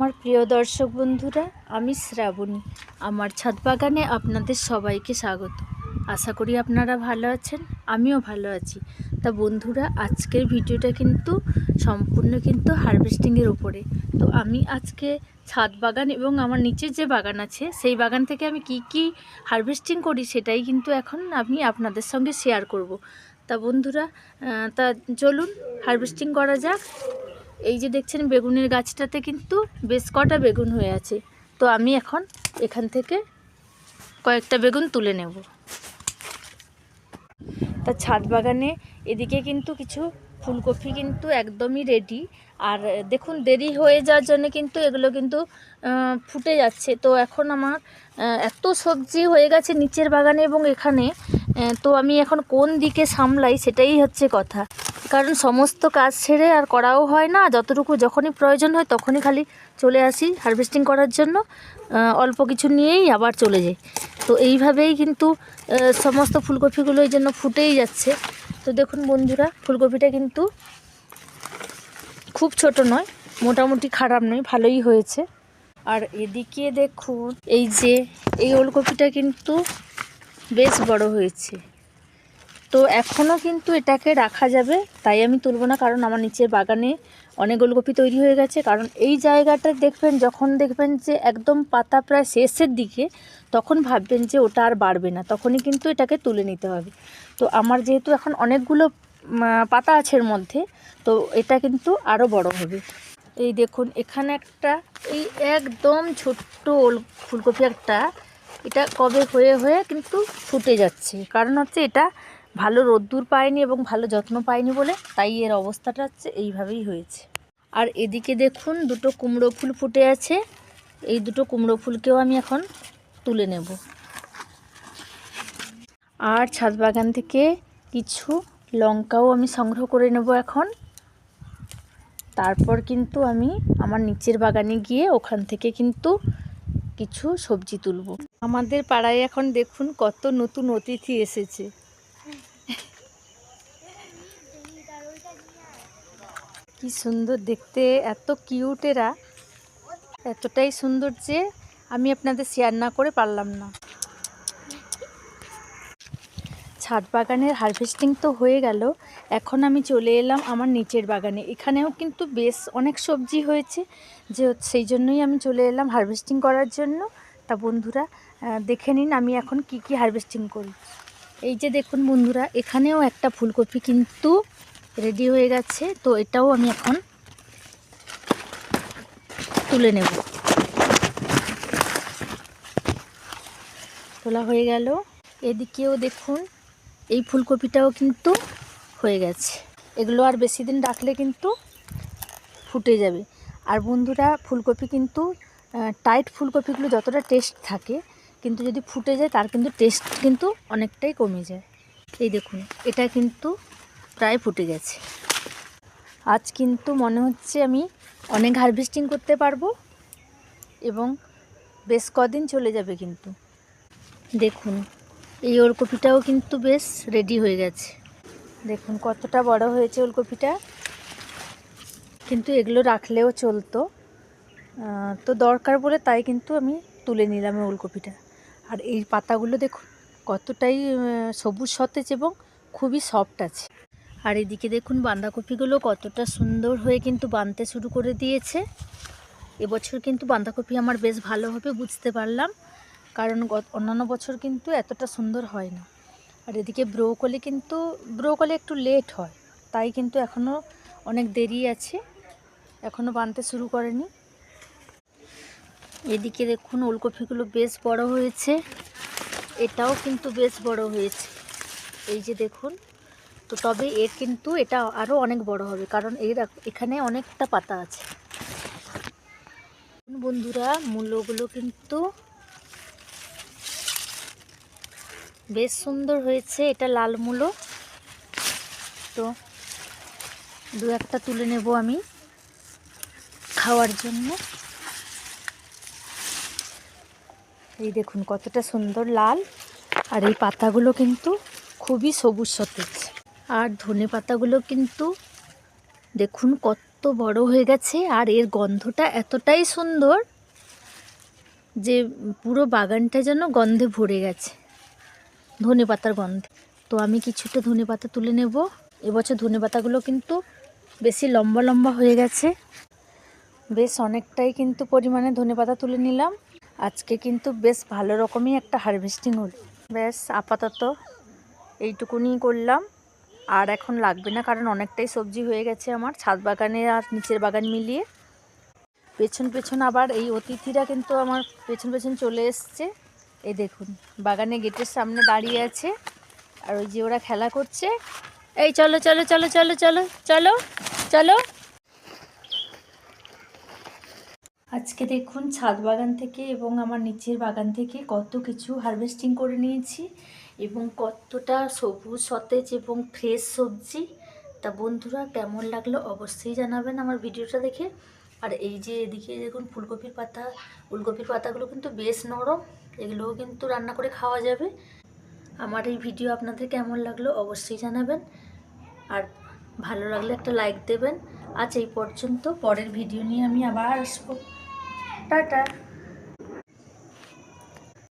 আমার প্রিয় দর্শক বন্ধুরা, আমি শ্রাবণী। আমার ছাদ বাগানে আপনাদের সবাইকে স্বাগত। আশা করি আপনারা ভালো আছেন, আমিও ভালো আছি। তা বন্ধুরা, আজকের ভিডিওটা কিন্তু সম্পূর্ণ কিন্তু হারভেস্টিংয়ের উপরে। তো আমি আজকে ছাদ বাগান এবং আমার নিচের যে বাগান আছে, সেই বাগান থেকে আমি কি কি হারভেস্টিং করি সেটাই কিন্তু এখন আমি আপনাদের সঙ্গে শেয়ার করব। তা বন্ধুরা তা চলুন, হারভেস্টিং করা যাক। এই যে দেখছেন বেগুনের গাছটাতে কিন্তু বেশ কটা বেগুন হয়ে আছে। তো আমি এখন এখান থেকে কয়েকটা বেগুন তুলে নেব। তা ছাদ বাগানে এদিকে কিন্তু কিছু ফুলকপি কিন্তু একদমই রেডি আর দেখুন, দেরি হয়ে যাওয়ার জন্য কিন্তু এগুলো কিন্তু ফুটে যাচ্ছে। তো এখন আমার এত সবজি হয়ে গেছে নিচের বাগানে এবং এখানে। তো আমি এখন কোন দিকে সামলাই সেটাই হচ্ছে কথা। কারণ সমস্ত কাজ ছেড়ে আর করাও হয় না, যতটুকু যখনই প্রয়োজন হয় তখনই খালি চলে আসি হারভেস্টিং করার জন্য অল্প কিছু নিয়েই আবার চলে যাই। তো এইভাবেই কিন্তু সমস্ত ফুলকপিগুলো এই জন্য ফুটেই যাচ্ছে। তো দেখুন বন্ধুরা, ফুলকপিটা কিন্তু খুব ছোট নয়, মোটামুটি খারাপ নয়, ভালোই হয়েছে। আর এদিকে দেখুন, এই যে, এই ওলকপিটা কিন্তু বেশ বড় হয়েছে। তো এখনও কিন্তু এটাকে রাখা যাবে, তাই আমি তুলব না, কারণ আমার নিচের বাগানে অনেক ওলকপি তৈরি হয়ে গেছে। কারণ এই জায়গাটা দেখবেন, যখন দেখবেন যে একদম পাতা প্রায় শেষের দিকে, তখন ভাববেন যে ওটা আর বাড়বে না, তখনই কিন্তু এটাকে তুলে নিতে হবে। তো আমার যেহেতু এখন অনেকগুলো পাতা আছে এর মধ্যে, তো এটা কিন্তু আরও বড় হবে। এই দেখুন, এখানে একটা, এই একদম ছোট্ট ওল, ফুলকপি একটা এটা কবে হয়ে হয়ে কিন্তু ফুটে যাচ্ছে। কারণ হচ্ছে এটা ভালো রোদ্দুর পায়নি এবং ভালো যত্ন পায়নি বলে তাই এর অবস্থাটা হচ্ছে এইভাবেই হয়েছে। আর এদিকে দেখুন দুটো কুমড়ো ফুল ফুটে আছে। এই দুটো কুমড়ো ফুলকেও আমি এখন তুলে নেব। আর ছাদ বাগান থেকে কিছু লঙ্কাও আমি সংগ্রহ করে নেব এখন। তারপর কিন্তু আমি আমার নিচের বাগানে গিয়ে ওখান থেকে কিন্তু কিছু সবজি তুলব। আমাদের পাড়ায় এখন দেখুন কত নতুন অতিথি এসেছে। কি সুন্দর দেখতে, এত কিউট এরা। এতটাই সুন্দর যে আমি আপনাদের শেয়ার না করে পারলাম না। ছাদ বাগানের হারভেস্টিং তো হয়ে গেল, এখন আমি চলে এলাম আমার নিচের বাগানে। এখানেও কিন্তু বেশ অনেক সবজি হয়েছে, যে সেই জন্যই আমি চলে এলাম হারভেস্টিং করার জন্য। তা বন্ধুরা দেখে নিন আমি এখন কি কি হারভেস্টিং করি। এই যে দেখুন বন্ধুরা, এখানেও একটা ফুলকপি কিন্তু রেডি হয়ে গেছে, তো এটাও আমি এখন তুলে নেব। তোলা হয়ে গেল। এদিকেও দেখুন, এই ফুলকপিটাও কিন্তু হয়ে গেছে। এগুলো আর বেশি দিন রাখলে কিন্তু ফুটে যাবে। আর বন্ধুরা, ফুলকপি কিন্তু টাইট ফুলকপিগুলো যতটা টেস্ট থাকে, কিন্তু যদি ফুটে যায়, তার কিন্তু টেস্ট কিন্তু অনেকটাই কমে যায়। এই দেখুন, এটা কিন্তু প্রায় ফুটে গেছে। আজ কিন্তু মনে হচ্ছে আমি অনেক হারভেস্টিং করতে পারব এবং বেশ কদিন চলে যাবে কিন্তু। দেখুন, এই ওলকপিটাও কিন্তু বেশ রেডি হয়ে গেছে। দেখুন, কতটা বড় হয়েছে ওলকপিটা। কিন্তু এগুলো রাখলেও চলতো। তো দরকার বলে তাই কিন্তু আমি তুলে নিলাম ওলকপিটা। আর এই পাতাগুলো দেখুন, কতটাই সবুজ, সতেজ এবং খুবই সফট আছে। আর এদিকে দেখুন, বাঁধাকপিগুলো কতটা সুন্দর হয়ে কিন্তু বানতে শুরু করে দিয়েছে। এবছর কিন্তু বাঁধাকপি আমার বেশ ভালোভাবে বুঝতে পারলাম, কারণ অন্যান্য বছর কিন্তু এতটা সুন্দর হয় না। আর এদিকে ব্রোকলি কিন্তু, ব্রোকলি একটু লেট হয়, তাই কিন্তু এখনও অনেক দেরি আছে এখনও বানতে শুরু করেনি। এদিকে দেখুন ওলকপিগুলো বেশ বড় হয়েছে। এটাও কিন্তু বেশ বড় হয়েছে। এই যে দেখুন, তো তবে এর কিন্তু এটা আরও অনেক বড় হবে, কারণ এর এখানে অনেকটা পাতা আছে। বন্ধুরা মূলোগুলো কিন্তু বেশ সুন্দর হয়েছে, এটা লাল মূলো। তো দু একটা তুলে নেব আমি খাওয়ার জন্য। এই দেখুন, কতটা সুন্দর লাল। আর এই পাতাগুলো কিন্তু খুবই সবুজ সতেজ। আর ধনে পাতাগুলো কিন্তু দেখুন, কত বড় হয়ে গেছে। আর এর গন্ধটা এতটাই সুন্দর যে পুরো বাগানটা যেন গন্ধে ভরে গেছে। ধনে পাতার গন্ধে। তো আমি কিছুটা ধনে পাতা তুলে নেব। এবছর ধনে পাতাগুলো কিন্তু বেশি লম্বা লম্বা হয়ে গেছে। বেশ, অনেকটাই কিন্তু পরিমাণে ধনে পাতা তুলে নিলাম। আজকে কিন্তু বেশ ভালো রকমই একটা হারভেস্টিং হলো। বেশ আপাতত এইটুকুনি করলাম। আর এখন লাগবে না, কারণ অনেকটাই সবজি হয়ে গেছে আমার ছাদ বাগানে আর নিচের বাগান মিলিয়ে। পেছন পেছন আবার এই অতিথিরা কিন্তু আমার পেছন পেছন চলে এসছে। এই দেখুন, বাগানে গেটের সামনে দাঁড়িয়ে আছে। আর ওই যে ওরা খেলা করছে। এই চলো চলো চলো চলো চলো চলো চলো আজকে দেখুন ছাদ বাগান থেকে এবং আমার নিচের বাগান থেকে কত কিছু হারভেস্টিং করে নিয়েছি এবং কতটা সবুজ, সতেজ এবং ফ্রেশ সবজি। তা বন্ধুরা, কেমন লাগল অবশ্যই জানাবেন আমার ভিডিওটা দেখে। আর এই যে এদিকে দেখুন ফুলকপির পাতা, ফুলকপির পাতাগুলো কিন্তু বেশ নরম, এগুলোও কিন্তু রান্না করে খাওয়া যাবে। আমার এই ভিডিও আপনাদের কেমন লাগল অবশ্যই জানাবেন। আর ভালো লাগলে একটা লাইক দেবেন। আজ এই পর্যন্ত, পরের ভিডিও নিয়ে আমি আবার আসব। 好的